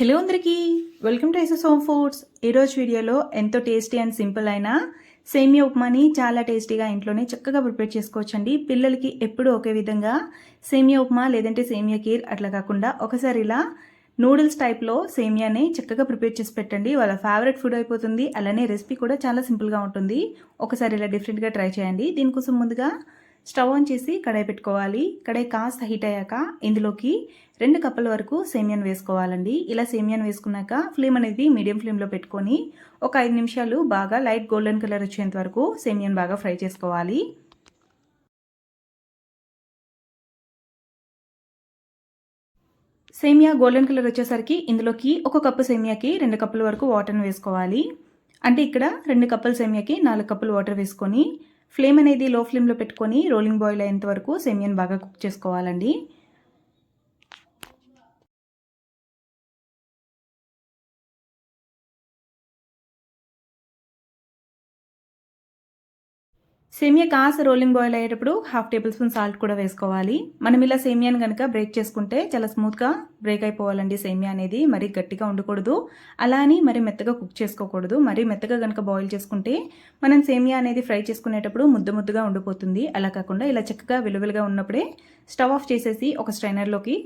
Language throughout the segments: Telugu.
హలో అందరికీ. వెల్కమ్ టు ఐసెస్ హోమ్ ఫుడ్స్ ఈరోజు వీడియోలో ఎంతో టేస్టీ అండ్ సింపుల్ అయిన సేమియా ఉప్మాని చాలా టేస్టీగా ఇంట్లోనే చక్కగా ప్రిపేర్ చేసుకోవచ్చండి. పిల్లలకి ఎప్పుడూ ఒకే విధంగా సేమియా ఉప్మా లేదంటే సేమియా కీర్ అట్లా కాకుండా ఒకసారి ఇలా నూడిల్స్ టైప్లో సేమియాని చక్కగా ప్రిపేర్ చేసి పెట్టండి. వాళ్ళ ఫేవరెట్ ఫుడ్ అయిపోతుంది. అలానే రెసిపీ కూడా చాలా సింపుల్గా ఉంటుంది. ఒకసారి ఇలా డిఫరెంట్గా ట్రై చేయండి. దీనికోసం ముందుగా స్టవ్ ఆన్ చేసి కడాయి పెట్టుకోవాలి. కడాయి కాస్త హీట్ అయ్యాక ఇందులోకి రెండు కప్పుల వరకు సేమియాను వేసుకోవాలండి. ఇలా సేమియాను వేసుకున్నాక ఫ్లేమ్ అనేది మీడియం ఫ్లేమ్లో పెట్టుకొని ఒక ఐదు నిమిషాలు బాగా లైట్ గోల్డెన్ కలర్ వచ్చేంత వరకు సేమియాన్ బాగా ఫ్రై చేసుకోవాలి. సేమియా గోల్డెన్ కలర్ వచ్చేసరికి ఇందులోకి ఒక కప్పు సేమియాకి రెండు కప్పుల వరకు వాటర్ని వేసుకోవాలి. అంటే ఇక్కడ రెండు కప్పుల సేమియాకి నాలుగు కప్పులు వాటర్ వేసుకొని ఫ్లేమ్ అనేది లో ఫ్లేమ్లో పెట్టుకొని రోలింగ్ బాయిల్ అయ్యేంత వరకు సెమియన్ బాగా కుక్ చేసుకోవాలండి. సేమియా కాస్త రోలింగ్ బాయిల్ అయ్యేటప్పుడు హాఫ్ టేబుల్ స్పూన్ సాల్ట్ కూడా వేసుకోవాలి. మనం ఇలా సేమియాని కనుక బ్రేక్ చేసుకుంటే చాలా స్మూత్గా బ్రేక్ అయిపోవాలండి సేమియా అనేది. మరీ గట్టిగా ఉండకూడదు. అలా అని మరీ మెత్తగా కుక్ చేసుకోకూడదు. మరీ మెత్తగా కనుక బాయిల్ చేసుకుంటే మనం సేమియా అనేది ఫ్రై చేసుకునేటప్పుడు ముద్ద ముద్దగా ఉండిపోతుంది. అలా కాకుండా ఇలా చక్కగా విలువలుగా ఉన్నప్పుడే స్టవ్ ఆఫ్ చేసేసి ఒక స్ట్రైనర్లోకి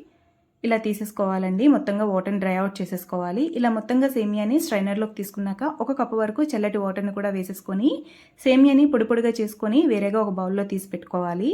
ఇలా తీసేసుకోవాలండి. మొత్తంగా వాటర్ని డ్రై అవుట్ చేసేసుకోవాలి. ఇలా మొత్తంగా సేమియాని స్ట్రైనర్లోకి తీసుకున్నాక ఒక కప్పు వరకు చల్లటి వాటర్ని కూడా వేసేసుకొని సేమియాని పొడి పొడిగా చేసుకొని వేరేగా ఒక బౌల్లో తీసి పెట్టుకోవాలి.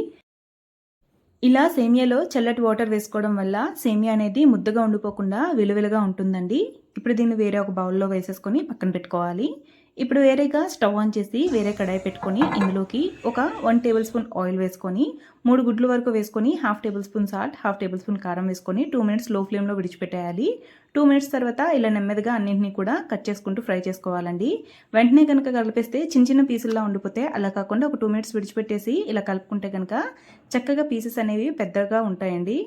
ఇలా సేమియాలో చల్లటి వాటర్ వేసుకోవడం వల్ల సేమియా అనేది ముద్దగా ఉండిపోకుండా విలువలుగా ఉంటుందండి. ఇప్పుడు దీన్ని వేరే ఒక బౌల్లో వేసేసుకొని పక్కన పెట్టుకోవాలి. ఇప్పుడు వేరేగా స్టవ్ ఆన్ చేసి వేరే కడాయి పెట్టుకొని ఇందులోకి ఒక వన్ టేబుల్ స్పూన్ ఆయిల్ వేసుకొని మూడు గుడ్లు వరకు వేసుకొని half tablespoon salt half tablespoon కారం వేసుకొని టూ మినిట్స్లో ఫ్లేమ్లో విడిచిపెట్టేయాలి. టూ మినిట్స్ తర్వాత ఇలా నెమ్మదిగా అన్నింటినీ కూడా కట్ చేసుకుంటూ ఫ్రై చేసుకోవాలండి. వెంటనే కనుక కలిపేస్తే చిన్న చిన్న పీసుల్లా ఉండిపోతే అలా కాకుండా ఒక టూ మినిట్స్ విడిచిపెట్టేసి ఇలా కలుపుకుంటే కనుక చక్కగా పీసెస్ అనేవి పెద్దగా ఉంటాయండి.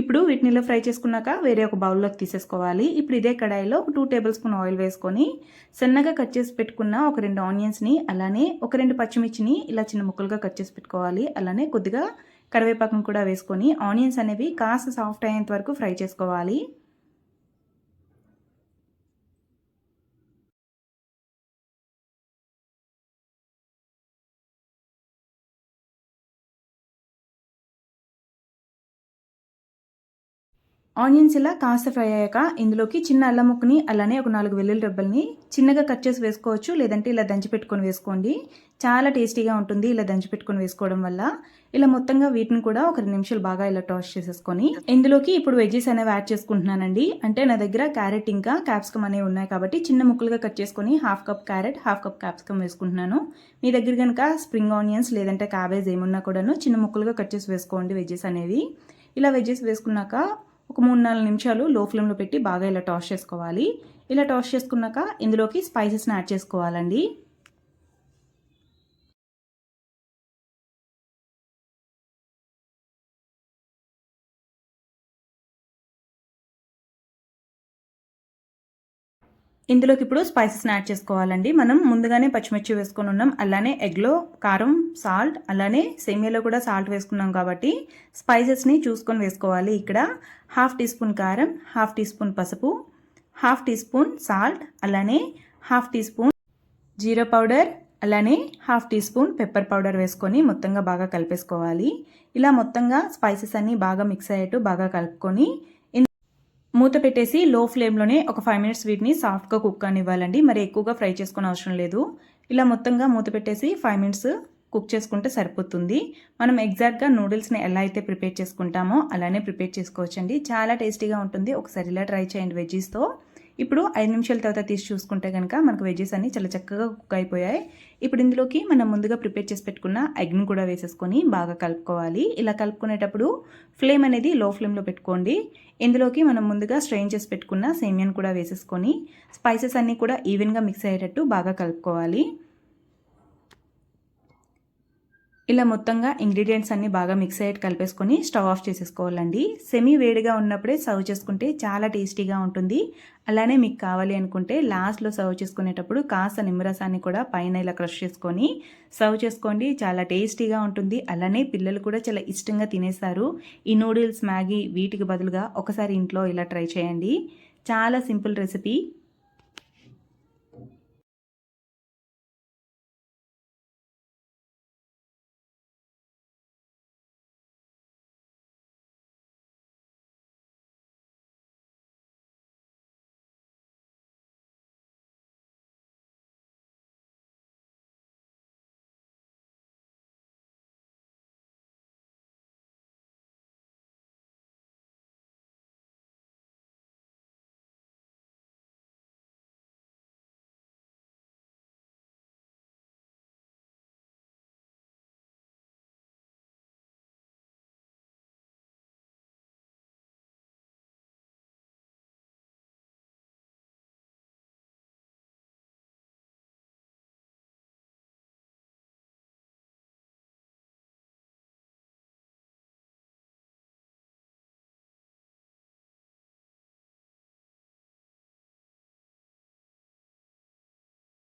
ఇప్పుడు వీటిని ఇలా ఫ్రై చేసుకున్నాక వేరే ఒక బౌల్లోకి తీసేసుకోవాలి. ఇప్పుడు ఇదే కడాయిలో ఒక టూ టేబుల్ స్పూన్ ఆయిల్ వేసుకొని సన్నగా కట్ చేసి పెట్టుకున్న ఒక రెండు ఆనియన్స్ని అలానే ఒక రెండు పచ్చిమిర్చిని ఇలా చిన్న ముక్కలుగా కట్ చేసి పెట్టుకోవాలి. అలానే కొద్దిగా కరివేపాకును కూడా వేసుకొని ఆనియన్స్ అనేవి కాస్త సాఫ్ట్ అయ్యేంత వరకు ఫ్రై చేసుకోవాలి. ఆనియన్స్ ఇలా కాస్త ఫ్రై అయ్యాక ఇందులోకి చిన్న అల్లం ముక్కని అలానే ఒక నాలుగు వెల్లుల్లి రెబ్బల్ని చిన్నగా కట్ చేసి వేసుకోవచ్చు లేదంటే ఇలా దంచి పెట్టుకొని వేసుకోండి. చాలా టేస్టీగా ఉంటుంది ఇలా దంచి పెట్టుకొని వేసుకోవడం వల్ల. ఇలా మొత్తంగా వీటిని కూడా ఒక రెండు నిమిషాలు బాగా ఇలా టాస్ చేసేసుకొని. ఇందులోకి ఇప్పుడు వెజ్జెస్ అనేవి యాడ్ చేసుకుంటున్నానండి. అంటే నా దగ్గర క్యారెట్ ఇంకా క్యాప్సికమ్ అనేవి ఉన్నాయి కాబట్టి చిన్న ముక్కలుగా కట్ చేసుకొని half cup carrot half cup capsicum వేసుకుంటున్నాను. మీ దగ్గర కనుక స్ప్రింగ్ ఆనియన్స్ లేదంటే క్యాబేజ్ ఏమున్నా కూడాను చిన్న ముక్కలుగా కట్ చేసి వేసుకోండి వెజ్జెస్ అనేవి. ఇలా వెజ్జెస్ వేసుకున్నాక ఒక మూడు నాలుగు నిమిషాలు లో ఫ్లేమ్లో పెట్టి బాగా ఇలా టాస్ చేసుకోవాలి. ఇలా టాస్ చేసుకున్నాక ఇందులోకి స్పైసెస్ని యాడ్ చేసుకోవాలండి. ఇందులోకి ఇప్పుడు స్పైసెస్ని యాడ్ చేసుకోవాలండి. మనం ముందుగానే పచ్చిమిర్చి వేసుకొని ఉన్నాం. అలానే ఎగ్లో కారం సాల్ట్ అలానే సేమియాలో కూడా సాల్ట్ వేసుకున్నాం కాబట్టి స్పైసెస్ని చూసుకొని వేసుకోవాలి. ఇక్కడ హాఫ్ టీ స్పూన్ కారం హాఫ్ టీ స్పూన్ పసుపు హాఫ్ టీ స్పూన్ సాల్ట్ అలానే హాఫ్ టీ స్పూన్ జీరా పౌడర్ అలానే half tea spoon pepper powder వేసుకొని మొత్తంగా బాగా కలిపేసుకోవాలి. ఇలా మొత్తంగా స్పైసెస్ అన్నీ బాగా మిక్స్ అయ్యేట్టు బాగా కలుపుకొని మూత పెట్టేసి లో ఫ్లేమ్లోనే ఒక ఫైవ్ మినిట్స్ వీటిని సాఫ్ట్గా కుక్ అనివ్వాలండి మరి ఎక్కువగా ఫ్రై చేసుకునే అవసరం లేదు. ఇలా మొత్తంగా మూత పెట్టేసి ఫైవ్ మినిట్స్ కుక్ చేసుకుంటే సరిపోతుంది. మనం ఎగ్జాక్ట్గా నూడిల్స్ని ఎలా అయితే ప్రిపేర్ చేసుకుంటామో అలానే ప్రిపేర్ చేసుకోవచ్చండి. చాలా టేస్టీగా ఉంటుంది. ఒకసారి ఇలా ట్రై చేయండి వెజ్జీస్తో ఇప్పుడు ఐదు నిమిషాల తర్వాత తీసి చూసుకుంటే కనుక మనకు వెజ్జెస్ అన్ని చాలా చక్కగా కుక్ అయిపోయాయి. ఇప్పుడు ఇందులోకి మనం ముందుగా ప్రిపేర్ చేసి పెట్టుకున్న ఎగ్ను కూడా వేసేసుకొని బాగా కలుపుకోవాలి. ఇలా కలుపుకునేటప్పుడు ఫ్లేమ్ అనేది లో ఫ్లేమ్లో పెట్టుకోండి. ఇందులోకి మనం ముందుగా స్ట్రెయిన్ చేసి పెట్టుకున్న సేమియాన్ కూడా వేసేసుకొని స్పైసెస్ అన్నీ కూడా ఈవెన్గా మిక్స్ అయ్యేటట్టు బాగా కలుపుకోవాలి. ఇలా మొత్తంగా ఇంగ్రీడియంట్స్ అన్ని బాగా మిక్స్ అయ్యేట్ కలిపేసుకొని స్టవ్ ఆఫ్ చేసేసుకోవాలండి. సెమీ వేడిగా ఉన్నప్పుడే సర్వ్ చేసుకుంటే చాలా టేస్టీగా ఉంటుంది. అలానే మీకు కావాలి అనుకుంటే లాస్ట్లో సర్వ్ చేసుకునేటప్పుడు కాస్త నిమ్మరసాన్ని కూడా పైన ఇలా క్రష్ చేసుకొని సర్వ్ చేసుకోండి. చాలా టేస్టీగా ఉంటుంది. అలానే పిల్లలు కూడా చాలా ఇష్టంగా తినేస్తారు. ఈ నూడిల్స్ మ్యాగీ వీటికి బదులుగా ఒకసారి ఇంట్లో ఇలా ట్రై చేయండి. చాలా సింపుల్ రెసిపీ.